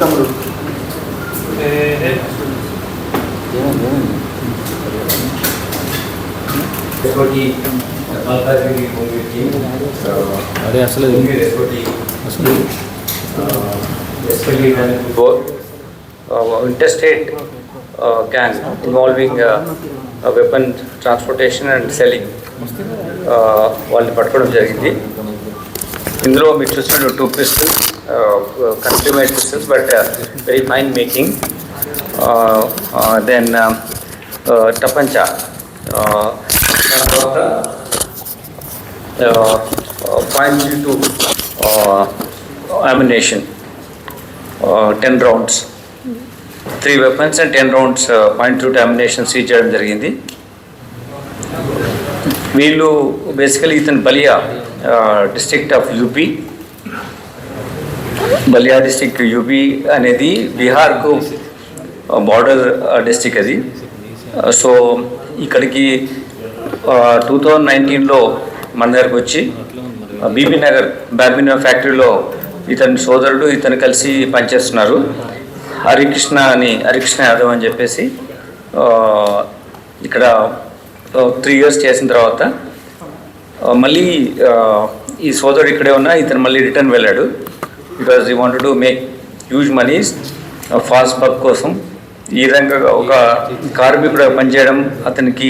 తమ్ముడు ఎస్ఓటి మల్కాజ్గిరి మూవీకి అదే అసలు ఎస్ఓటి అసలు especially interstate gang involving weapon transportation and selling వాళ్ళని పట్టుకోవడం జరిగింది. ఇందులో మీరు చూస్తున్న two pistols consumer pistols but very fine making then టపంచా తర్వాత point two ammunition ten rounds. Three weapons and ten rounds point two ammunition seize చేయడం జరిగింది. వీళ్ళు బేసికలీ ఇతను Ballia district of UP Ballia district UP అనేది బీహార్కు uh, border district uh, అది. Uh, so ఇక్కడికి two thousand నైన్టీన్లో మన దగ్గరకు వచ్చి బీబీ నగర్ బాబీనగర్ ఫ్యాక్టరీలో ఇతని సోదరుడు ఇతను కలిసి పనిచేస్తున్నారు. హరికృష్ణ అని హరికృష్ణ యాదవ్ అని చెప్పేసి ఇక్కడ త్రీ ఇయర్స్ చేసిన తర్వాత మళ్ళీ ఈ సోదరుడు ఇక్కడే ఉన్నా ఇతను మళ్ళీ రిటర్న్ వెళ్ళాడు. Because you want to make huge monies fast work కోసం. ఈ విధంగా ఒక కార్మికుడు పనిచేయడం అతనికి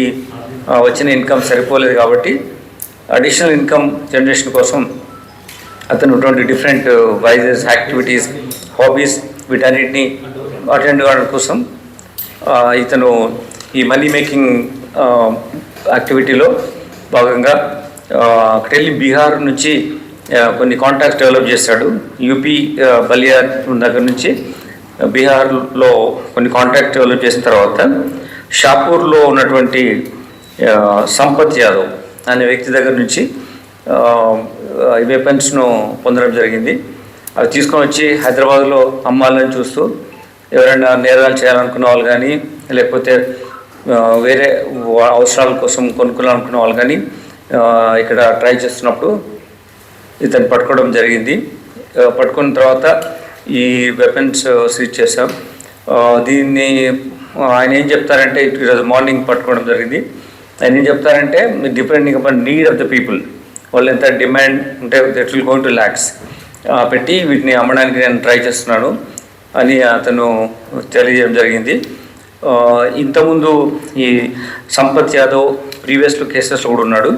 వచ్చిన ఇన్కమ్ సరిపోలేదు కాబట్టి అడిషనల్ ఇన్కమ్ జనరేషన్ కోసం అతను ఉన్నటువంటి డిఫరెంట్ వైజెస్ యాక్టివిటీస్ హాబీస్ వీటన్నిటిని అటెండ్ కావడం కోసం ఇతను ఈ మనీ మేకింగ్ యాక్టివిటీలో భాగంగా అక్కడ అక్కడికి వెళ్ళి బీహార్ నుంచి కొన్ని కాంటాక్ట్స్ డెవలప్ చేశాడు యూపీ బలియార్ బలియా దగ్గర నుంచి బీహార్లో కొన్ని కాంటాక్ట్ డెవలప్ చేసిన తర్వాత షాపూర్లో ఉన్నటువంటి సంపత్ యాదవ్ అనే వ్యక్తి దగ్గర నుంచి వెపన్స్ను పొందడం జరిగింది. అవి తీసుకొని వచ్చి హైదరాబాద్లో అమ్మాలని చూస్తూ ఎవరైనా నేరాలు చేయాలనుకున్న వాళ్ళు కానీ లేకపోతే వేరే అవసరాల కోసం కొనుక్కోవాలనుకున్న వాళ్ళు కానీ ఇక్కడ ట్రై చేస్తున్నప్పుడు ఇతను పట్టుకోవడం జరిగింది. పట్టుకున్న తర్వాత ఈ వెపన్స్ సీజ్ చేసాం దీన్ని ఆయన ఏం చెప్తారంటే ఈరోజు మార్నింగ్ పట్టుకోవడం జరిగింది. ఆయన ఏం చెప్తారంటే depending upon need of the people వాళ్ళు ఎంత డిమాండ్ ఉంటే that will going to lakhs పెట్టి వీటిని అమ్మడానికి నేను ట్రై చేస్తున్నాను అని అతను తెలియజేయడం జరిగింది. ఇంతకుముందు ఈ సంపత్ యాదవ్ ప్రీవియస్లో కేసెస్లో కూడా ఉన్నాడు.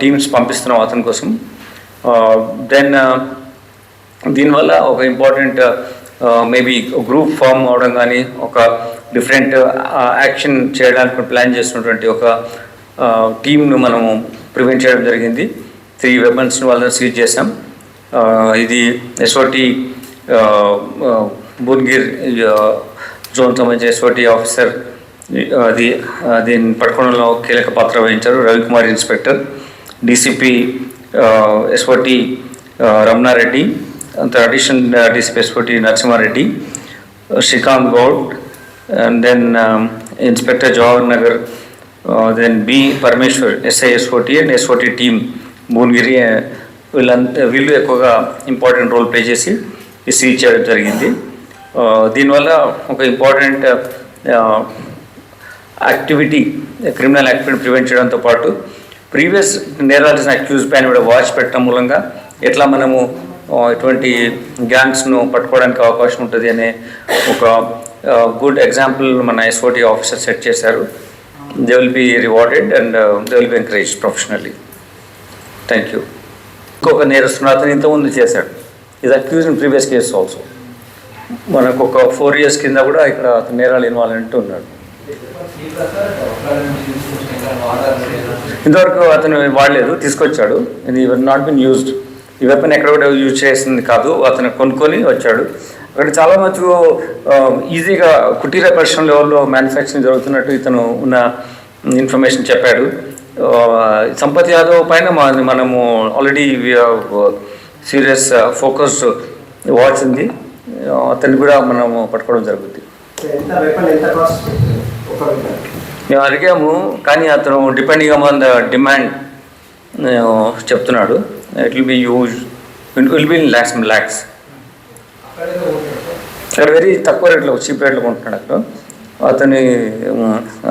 టీమ్స్ పంపిస్తున్నాం అతని కోసం. దెన్ దీనివల్ల ఒక ఇంపార్టెంట్ మేబీ గ్రూప్ ఫామ్ అవడం కానీ ఒక డిఫరెంట్ యాక్షన్ చేయడానికి ప్లాన్ చేసినటువంటి ఒక టీంను మనము ప్రివెంట్ చేయడం జరిగింది. త్రీ వెపన్స్ వాళ్ళని సీజ్ చేసాం ఇది ఎస్ఓటి భువనగిర్ జోన్ సంబంధించిన ఎస్ఓటి ఆఫీసర్ అది దీన్ని పట్టుకోవడంలో కీలక పాత్ర వహించారు Ravikumar inspector DCP SOT Ramanareddy అంత addition DCP SOT Narasimhareddy Srikanth Goud and then inspector Jawahar Nagar then B Parameshwar SI SOT and SOT team Bhuvanagiri వీళ్ళంతా వీళ్ళు ఎక్కువగా ఇంపార్టెంట్ రోల్ ప్లే చేసి ఈ సీజ్ చేయడం జరిగింది. దీనివల్ల ఒక important activity criminal activity prevent చేయడంతో పాటు ప్రీవియస్ నేరాలు చేసిన అక్యూజ్ పైన కూడా వాచ్ పెట్టడం మూలంగా ఎట్లా మనము ఎటువంటి ఇటువంటి గ్యాంగ్స్ను పట్టుకోవడానికి అవకాశం ఉంటుంది అనే ఒక గుడ్ ఎగ్జాంపుల్ మన ఎస్ఓటి ఆఫీసర్ సెట్ చేశారు. They will be rewarded and they will be encourage professionally thank you ఇంకొక నేరస్తుడు అతను ఇంతకుముందు చేశాడు. ఇది accuse in previous case also మనకు ఒక ఫోర్ ఇయర్స్ కింద కూడా ఇక్కడ అతను నేరాలు ఇన్వాల్వ్ ఉన్నాడు. ఇంతవరకు అతను వాడలేదు తీసుకొచ్చాడు. ఇది నాట్ బిన్ యూజ్డ్ ఈ వెపన్ ఎక్కడ కూడా యూజ్ చేసింది కాదు. అతను కొనుక్కొని వచ్చాడు. అక్కడ చాలా మటుకు um, ఈజీగా కుటీర పరిశ్రమ లెవెల్లో మ్యానుఫ్యాక్చరింగ్ జరుగుతున్నట్టు ఇతను ఉన్న ఇన్ఫర్మేషన్ చెప్పాడు. సంపత్ యాదవ్ పైన మన- మనము ఆల్రెడీ సీరియస్ ఫోకస్ వాచ్ ఉంది. అతన్ని కూడా మనము పట్టుకోవడం జరుగుతుంది మేము అడిగాము కానీ అతను డిపెండింగ్ అమాన్ ద డిమాండ్ చెప్తున్నాడు. It will be use it will be in lakhs lakhs అక్కడ వెరీ తక్కువ రేట్లో చీప్ రేట్లో కొంటున్నాడు అక్కడ అతని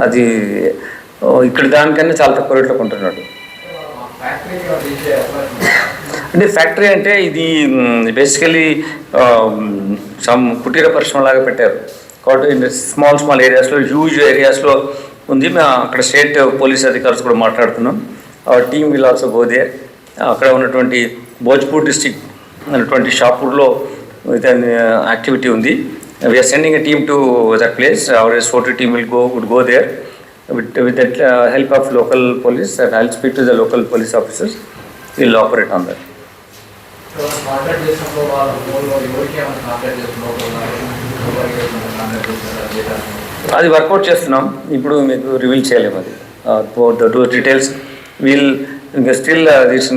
అది ఇక్కడ దానికన్నా చాలా తక్కువ రేట్లో కొంటున్నాడు. అంటే ఫ్యాక్టరీ అంటే ఇది బేసికలీ సమ్ కుటీర పరిశ్రమ లాగా పెట్టారు. కాబట్టి స్మాల్ స్మాల్ ఏరియాస్లో హ్యూజ్ ఏరియాస్లో ఉంది. మేము అక్కడ స్టేట్ పోలీస్ అధికారులు కూడా మాట్లాడుతున్నాం. టీమ్ విల్ ఆల్సో గోదే అక్కడ ఉన్నటువంటి భోజ్పూర్ డిస్టిక్ అనేటువంటి షాపూర్లో యాక్టివిటీ ఉంది. We're sending a team to that place our SOT team will go would go there with with the uh, help of local police and I'll speak to the local police officers. We'll operate on that. అది work out చేస్తున్నాం. ఇప్పుడు మీకు reveal చేయలేము అది. The details will ఇంకా still this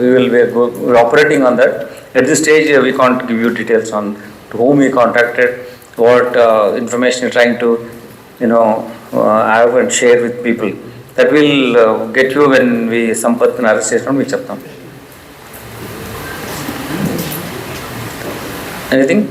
we will operating on that at this stage we can't give you details on whom ఈ contacted what information trying to you know have and share with people that will get you when we సంపత్ని arrest చేసినప్పుడు మీకు చెప్తాం. Anything